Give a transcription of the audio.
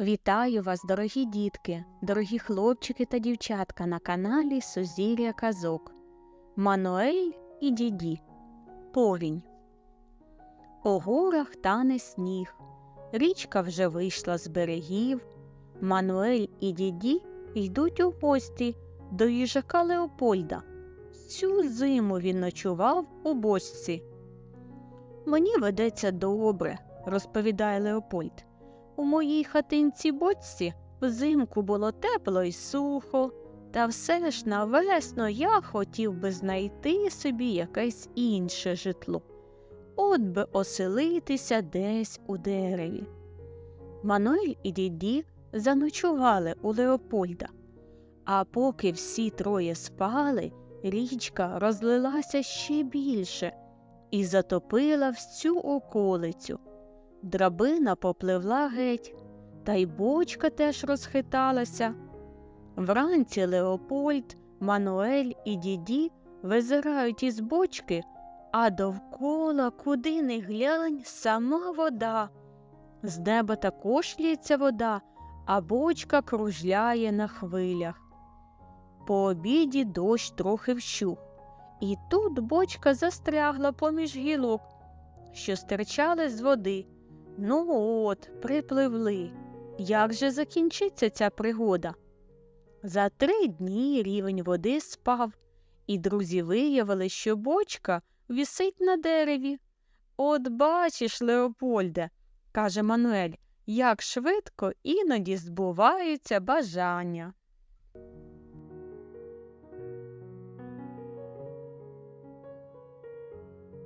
Вітаю вас, дорогі дітки, дорогі хлопчики та дівчатка на каналі Сузір'я Казок. Мануель і діді. Повінь. У горах тане сніг. Річка вже вийшла з берегів. Мануель і діді йдуть у гості до їжака Леопольда. Цю зиму він ночував у бочці. Мені ведеться добре, розповідає Леопольд. У моїй хатинці бочці взимку було тепло і сухо, та все ж на весну я хотів би знайти собі якесь інше житло. От би оселитися десь у дереві. Мануель і діді заночували у Леопольда. А поки всі троє спали, річка розлилася ще більше і затопила всю околицю. Драбина попливла геть, та й бочка теж розхиталася. Вранці Леопольд, Мануель і діді визирають із бочки, а довкола, куди не глянь, сама вода. З неба також лється вода, а бочка кружляє на хвилях. По обіді дощ трохи вщух, і тут бочка застрягла поміж гілок, що стирчали з води. Ну от, припливли. Як же закінчиться ця пригода? За три дні рівень води спав, і друзі виявили, що бочка вісить на дереві. От бачиш, Леопольде, каже Мануель, як швидко іноді збуваються бажання.